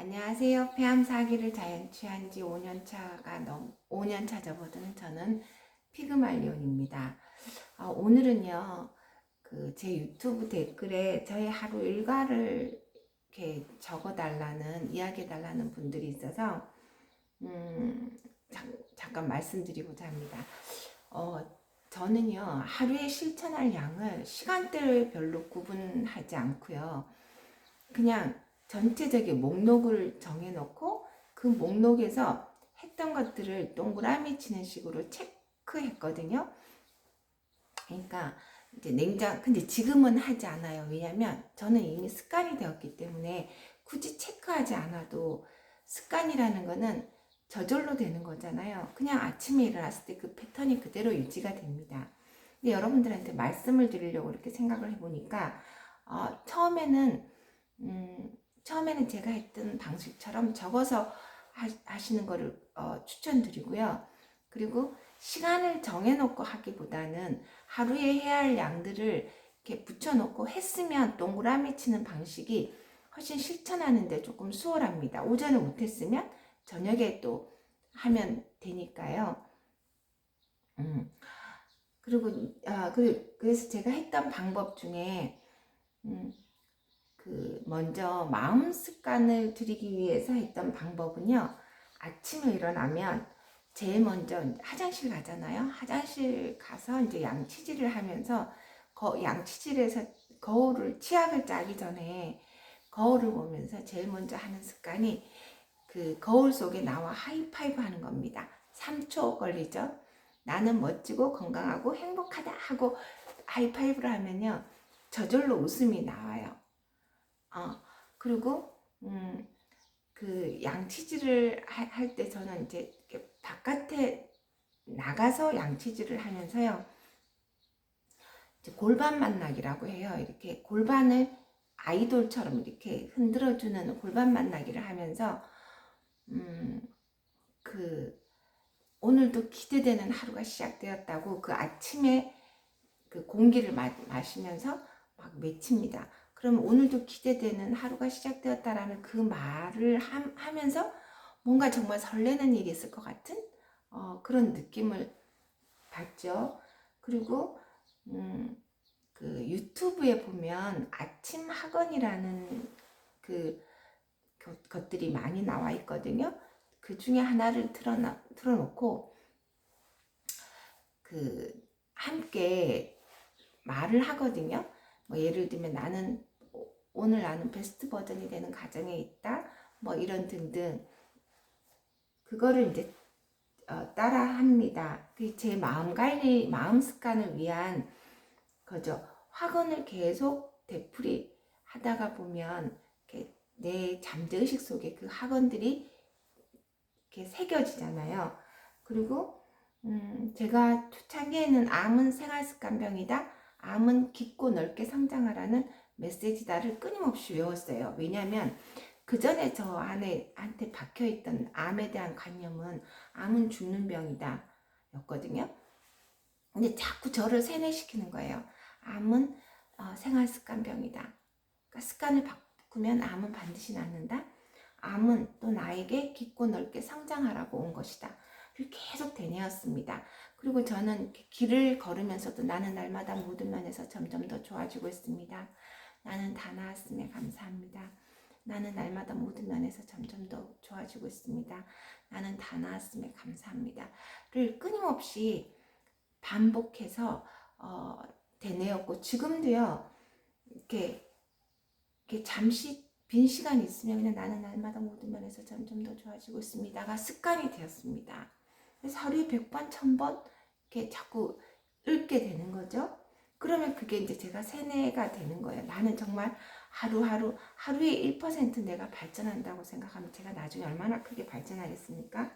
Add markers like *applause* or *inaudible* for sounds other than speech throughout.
안녕하세요. 폐암 사기를 자연치한 지 5년 차가 넘 5년 차 접어드는 저는 피그말리온입니다. 아, 오늘은요. 그 제 유튜브 댓글에 저의 하루 일과를 이렇게 적어 달라는 이야기해 달라는 분들이 있어서 음, 잠, 잠깐 말씀드리고자 합니다. 어, 저는요. 하루에 실천할 양을 시간대별로 구분하지 않고요. 그냥 전체적인 목록을 정해놓고 그 목록에서 했던 것들을 동그라미 치는 식으로 체크했거든요. 그러니까 이제 냉장 근데 지금은 하지 않아요. 왜냐면 저는 이미 습관이 되었기 때문에 굳이 체크하지 않아도 습관이라는 거는 저절로 되는 거잖아요. 그냥 아침에 일어났을 때 그 패턴이 그대로 유지가 됩니다. 근데 여러분들한테 말씀을 드리려고 이렇게 생각을 해보니까 어, 처음에는 음, 처음에는 제가 했던 방식처럼 적어서 하, 시는 거를 어, 추천드리고요. 그리고 시간을 정해놓고 하기보다는 하루에 해야 할 양들을 이렇게 붙여놓고 했으면 동그라미 치는 방식이 훨씬 실천하는데 조금 수월합니다. 오전에 못했으면 저녁에 또 하면 되니까요. 음. 그리고 아, 그, 그래서 제가 했던 방법 중에 음, 그 먼저 마음 습관을 들이기 위해서 했던 방법은요. 아침에 일어나면 제일 먼저 화장실 가잖아요. 화장실 가서 이제 양치질을 하면서 거, 양치질에서 거울을 치약을 짜기 전에 거울을 보면서 제일 먼저 하는 습관이 그 거울 속에 나와 하이파이브 하는 겁니다. 3초 걸리죠. 나는 멋지고 건강하고 행복하다 하고 하이파이브를 하면요. 저절로 웃음이 나와요. 어, 그리고 음, 그 양치질을 할 때 저는 이제 바깥에 나가서 양치질을 하면서요. 골반 만나기라고 해요. 이렇게 골반을 아이돌처럼 이렇게 흔들어주는 골반 만나기를 하면서 음, 그 오늘도 기대되는 하루가 시작되었다고 그 아침에 그 공기를 마, 마시면서 막 외칩니다. 그럼 오늘도 기대되는 하루가 시작되었다라는 그 말을 하, 면서 뭔가 정말 설레는 일이 있을 것 같은 어, 그런 느낌을 받죠. 그리고 음, 그 유튜브에 보면 아침 학원이라는 그 것들이 많이 나와 있거든요. 그 중에 하나를 틀어놔, 틀어놓고 그 함께 말을 하거든요. 뭐 예를 들면 나는 오늘 나는 베스트 버전이 되는 가정에 있다. 뭐 이런 등등. 그거를 이제 어, 따라 합니다. 제 마음 관리, 마음 습관을 위한 거죠. 학원을 계속 되풀이 하다가 보면 내 잠재의식 속에 그 학원들이 이렇게 새겨지잖아요. 그리고 음, 제가 초창기에는 암은 생활습관병이다. 암은 깊고 넓게 성장하라는 메시지다를 끊임없이 외웠어요. 왜냐하면 그 전에 저 안에 한테 박혀 있던 암에 대한 관념은 암은 죽는 병이다 였거든요. 근데 자꾸 저를 세뇌시키는 거예요. 암은 어, 생활습관병이다. 그러니까 습관을 바꾸면 암은 반드시 낫는다. 암은 또 나에게 깊고 넓게 성장하라고 온 것이다. 계속 되뇌었습니다. 그리고 저는 길을 걸으면서도 나는 날마다 모든 면에서 점점 더 좋아지고 있습니다. 나는 다 나았음에 감사합니다. 나는 날마다 모든 면에서 점점 더 좋아지고 있습니다. 나는 다 나았음에 감사합니다.를 끊임없이 반복해서 어, 되뇌었고 지금도요 이렇게, 이렇게 잠시 빈 시간이 있으면 그냥 나는 날마다 모든 면에서 점점 더 좋아지고 있습니다가 습관이 되었습니다. 그래서 하루에 100번, 1000번 이렇게 자꾸 읽게 되는 거죠. 그러면 그게 이제 제가 세뇌가 되는 거예요. 나는 정말 하루하루, 하루에 1% 내가 발전한다고 생각하면 제가 나중에 얼마나 크게 발전하겠습니까?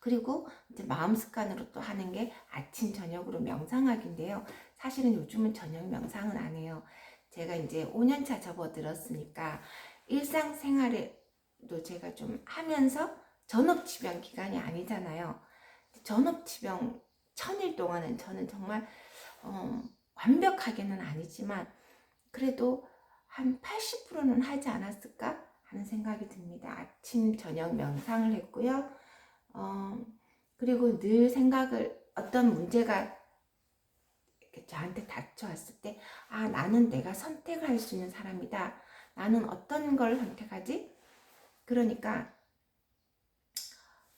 그리고 이제 마음 습관으로 또 하는 게 아침, 저녁으로 명상하기인데요. 사실은 요즘은 저녁 명상은 안 해요. 제가 이제 5년차 접어들었으니까 일상생활에도 제가 좀 하면서 전업치병 기간이 아니잖아요. 전업치병 천일 동안은 저는 정말 어, 완벽하게는 아니지만 그래도 한 80%는 하지 않았을까 하는 생각이 듭니다. 아침, 저녁 명상을 했고요. 어, 그리고 늘 생각을 어떤 문제가 저한테 닥쳐왔을 때, 아, 나는 내가 선택을 할 수 있는 사람이다. 나는 어떤 걸 선택하지? 그러니까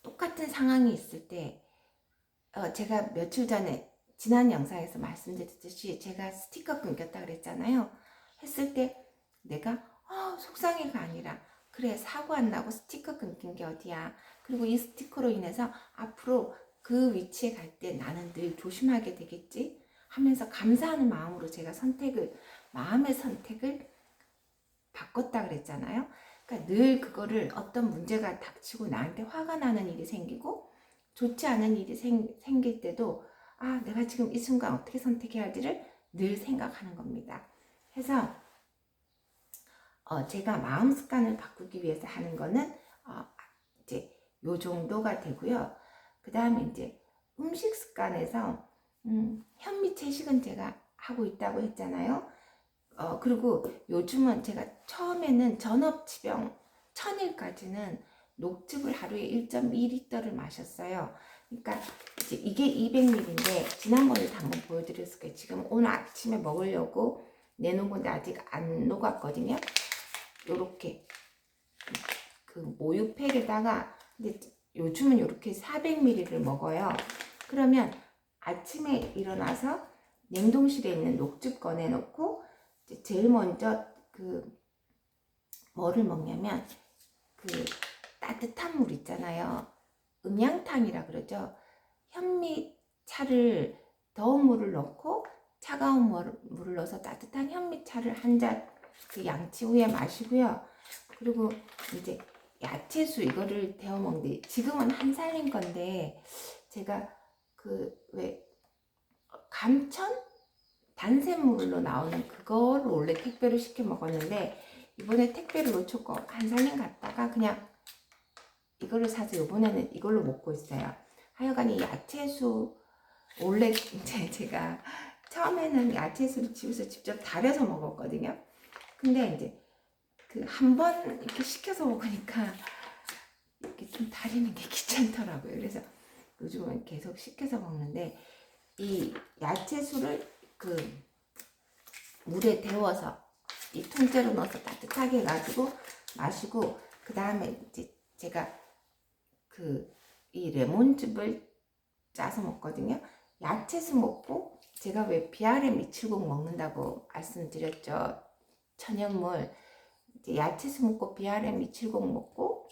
똑같은 상황이 있을 때, 어, 제가 며칠 전에 지난 영상에서 말씀드렸듯이 제가 스티커 끊겼다 그랬잖아요. 했을 때 내가 어, 속상해가 아니라 그래 사고 안 나고 스티커 끊긴 게 어디야. 그리고 이 스티커로 인해서 앞으로 그 위치에 갈 때 나는 늘 조심하게 되겠지 하면서 감사하는 마음으로 제가 선택을 마음의 선택을 바꿨다 그랬잖아요. 그러니까 늘 그거를 어떤 문제가 닥치고 나한테 화가 나는 일이 생기고 좋지 않은 일이 생, 생길 때도 아 내가 지금 이 순간 어떻게 선택해야 할지를 늘 생각하는 겁니다. 해서 어, 제가 마음 습관을 바꾸기 위해서 하는 거는 어, 이제 요 정도가 되고요. 그 다음에 이제 음식 습관에서 음, 현미 채식은 제가 하고 있다고 했잖아요. 어, 그리고 요즘은 제가 처음에는 전업치병 천일까지는 녹즙을 하루에 1.2리터를 마셨어요. 그러니까 이제 이게 200ml인데 지난번에도 한번 보여드렸을 거예요. 지금 오늘 아침에 먹으려고 내놓은 건데 아직 안 녹았거든요. 요렇게 그 모유팩에다가 근데 요즘은 이렇게 400ml를 먹어요. 그러면 아침에 일어나서 냉동실에 있는 녹즙 꺼내놓고 제일 먼저 그 뭐를 먹냐면 그 따뜻한 물 있잖아요. 음양탕이라 그러죠. 현미차를 더운 물을 넣고 차가운 물- 물을 넣어서 따뜻한 현미차를 한 잔 그 양치 후에 마시고요. 그리고 이제 야채수 이거를 데워 먹는데 지금은 한 살인 건데 제가 그 왜 감천 단샘물로 나오는 그거를 원래 택배로 시켜 먹었는데 이번에 택배를 놓쳤고 한 살림 갔다가 그냥 이거를 사서 이번에는 이걸로 먹고 있어요. 하여간 이 야채수 원래 *laughs* 이제 제가 처음에는 야채수를 집에서 직접 달여서 먹었거든요. 근데 이제 그 한 번 이렇게 시켜서 먹으니까 이렇게 좀 다리는 게 *laughs* 귀찮더라고요. 그래서 요즘은 계속 시켜서 먹는데 이 야채수를 그 물에 데워서 이 통째로 넣어서 따뜻하게 해가지고 마시고 그 다음에 이제 제가 그 이 레몬즙을 짜서 먹거든요. 야채수 먹고 제가 왜 비아래 미칠국 먹는다고 말씀드렸죠. 천연물 야채수 먹고 비아래 미칠국 먹고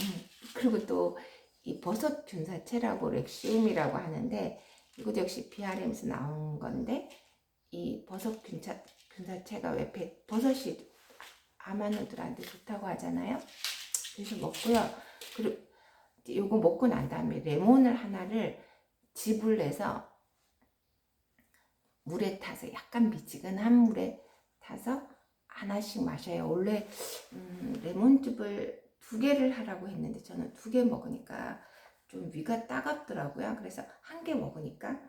음, 그리고 또 이 버섯 균사체라고 렉시움이라고 하는데 이것도 역시 비아렘에서 나온 건데 이 버섯 균사, 균사체가 왜 배- 버섯이 아마누들한테 좋다고 하잖아요. 그래서 먹고요. 그리고 요거 먹고 난 다음에 레몬을 하나를 즙을 내서 물에 타서 약간 미지근한 물에 타서 하나씩 마셔요. 원래 음, 레몬즙을 두 개를 하라고 했는데 저는 두 개 먹으니까 좀 위가 따갑더라고요. 그래서 한 개 먹으니까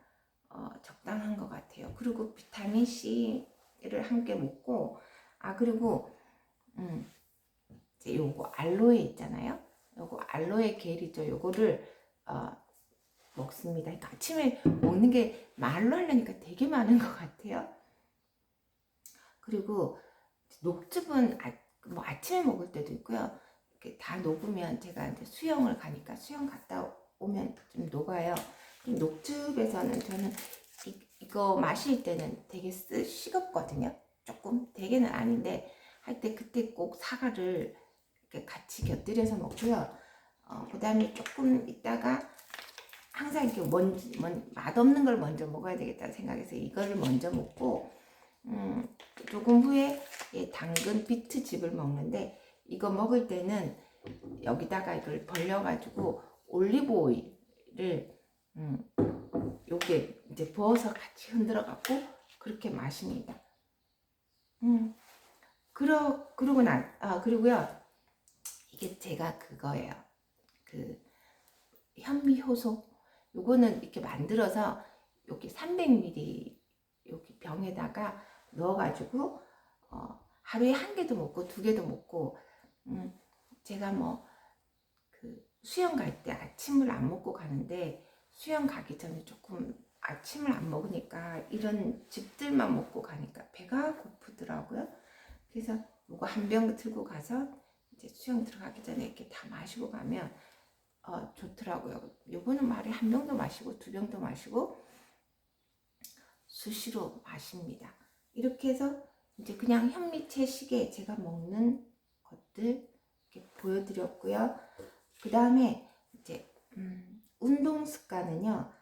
어, 적당한 것 같아요. 그리고 비타민 C를 함께 먹고 아 그리고 음, 이제 요거 알로에 있잖아요. 요거 알로에 겔이죠. 요거를 어, 먹습니다. 그러니까 아침에 먹는 게 말로 하려니까 되게 많은 것 같아요. 그리고 녹즙은 아, 뭐 아침에 먹을 때도 있고요. 이렇게 다 녹으면 제가 이제 수영을 가니까 수영 갔다 오면 좀 녹아요. 녹즙에서는 저는 이, 이거 마실 때는 되게 쓰, 식었거든요. 조금 되게는 아닌데 할 때 그때 꼭 사과를 같이 곁들여서 먹고요. 어, 그 다음에 조금 있다가 항상 이렇게 먼, 먼, 맛없는 걸 먼저 먹어야 되겠다 생각해서 이거를 먼저 먹고 음, 조금 후에 이 당근 비트 즙을 먹는데 이거 먹을 때는 여기다가 이걸 벌려가지고 올리브 오일을 음, 요게 이제 부어서 같이 흔들어 갖고 그렇게 마십니다. 음, 그러 그러고 난아 그리고요 이게 제가 그거예요. 그 현미 효소 요거는 이렇게 만들어서 여기 300ml 여기 병에다가 넣어가지고 어, 하루에 한 개도 먹고 두 개도 먹고 음, 제가 뭐 그 수영 갈 때 아침을 안 먹고 가는데 수영 가기 전에 조금 아침을 안 먹으니까 이런 집들만 먹고 가니까 배가 고프더라고요. 그래서 이거 한 병 들고 가서 이제 수영 들어가기 전에 이렇게 다 마시고 가면 어, 좋더라고요. 요거는 말이 한 병도 마시고 두 병도 마시고 수시로 마십니다. 이렇게 해서 이제 그냥 현미채 시계 제가 먹는 것들 이렇게 보여드렸고요. 그 다음에 이제 음, 운동 습관은요.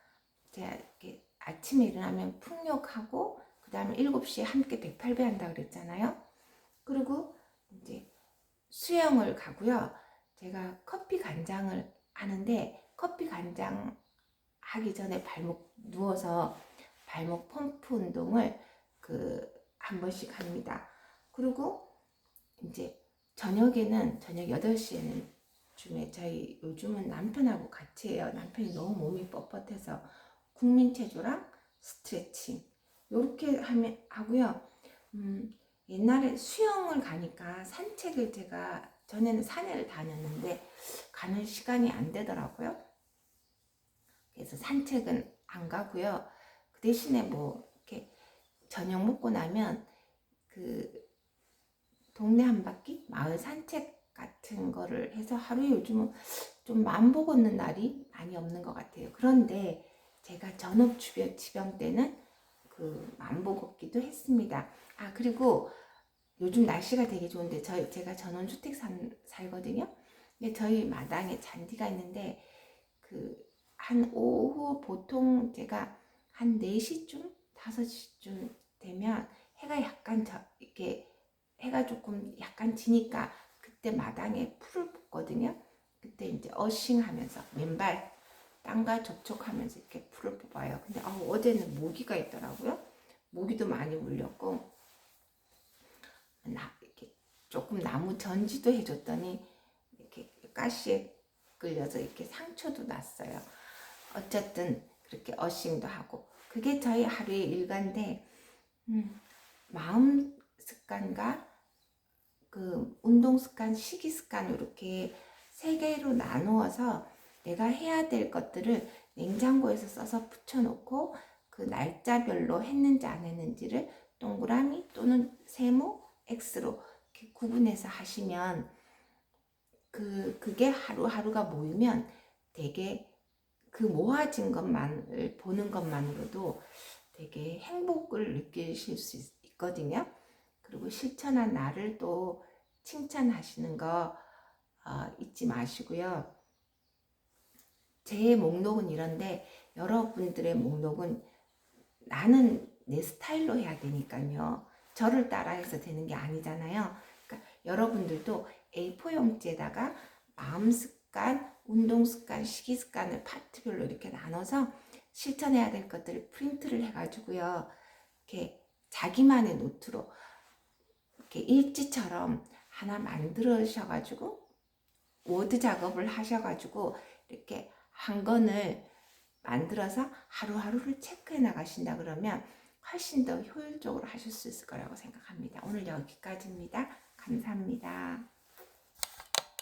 제가 이렇게 아침에 일어나면 풍력하고 그 다음에 7시에 함께 108배 한다 그랬잖아요. 그리고 이제 수영을 가고요. 제가 커피 간장을 하는데 커피 간장 하기 전에 발목 누워서 발목 펌프 운동을 그 한 번씩 합니다. 그리고 이제 저녁에는 저녁 8시에는 쯤에 저희 요즘은 남편하고 같이 해요. 남편이 너무 몸이 뻣뻣해서 국민체조랑 스트레칭 요렇게 하면 하고요. 음, 옛날에 수영을 가니까 산책을 제가 전에는 산에를 다녔는데 가는 시간이 안 되더라고요. 그래서 산책은 안 가고요. 그 대신에 뭐 이렇게 저녁 먹고 나면 그 동네 한 바퀴 마을 산책 같은 거를 해서 하루에 요즘은 좀 만보 걷는 날이 많이 없는 것 같아요. 그런데 제가 전업 주변 지병 때는 그 만보 걷기도 했습니다. 아 그리고 요즘 날씨가 되게 좋은데 저희 제가 전원 주택 산, 살거든요. 근데 저희 마당에 잔디가 있는데 그 한 오후 보통 제가 한 4시쯤 5시쯤 되면 해가 약간 저 이렇게 해가 조금 약간 지니까 그때 마당에 풀을 뽑거든요. 그때 이제 어싱하면서 맨발 땅과 접촉하면서 이렇게 풀을 뽑아요. 근데 아, 어제는 모기가 있더라고요. 모기도 많이 물렸고 나 이렇게 조금 나무 전지도 해줬더니 이렇게 가시에 끌려서 이렇게 상처도 났어요. 어쨌든 그렇게 어싱도 하고 그게 저희 하루의 일과인데 음, 마음 습관과 그 운동 습관, 식이 습관 이렇게 세 개로 나누어서 내가 해야 될 것들을 냉장고에서 써서 붙여놓고 그 날짜별로 했는지 안 했는지를 동그라미 또는 세모, X로 이렇게 구분해서 하시면 그 그게 하루하루가 모이면 되게 그 모아진 것만을 보는 것만으로도 되게 행복을 느끼실 수 있- 있거든요. 그리고 실천한 나를 또 칭찬하시는 거 어, 잊지 마시고요. 제 목록은 이런데 여러분들의 목록은 나는 내 스타일로 해야 되니까요. 저를 따라해서 되는 게 아니잖아요. 그러니까 여러분들도 A4용지에다가 마음 습관, 운동 습관, 식이 습관을 파트별로 이렇게 나눠서 실천해야 될 것들을 프린트를 해가지고요. 이렇게 자기만의 노트로 이렇게 일지처럼 하나 만들으셔가지고 워드 작업을 하셔가지고 이렇게 한 권을 만들어서 하루하루를 체크해 나가신다 그러면 훨씬 더 효율적으로 하실 수 있을 거라고 생각합니다. 오늘 여기까지입니다. 감사합니다.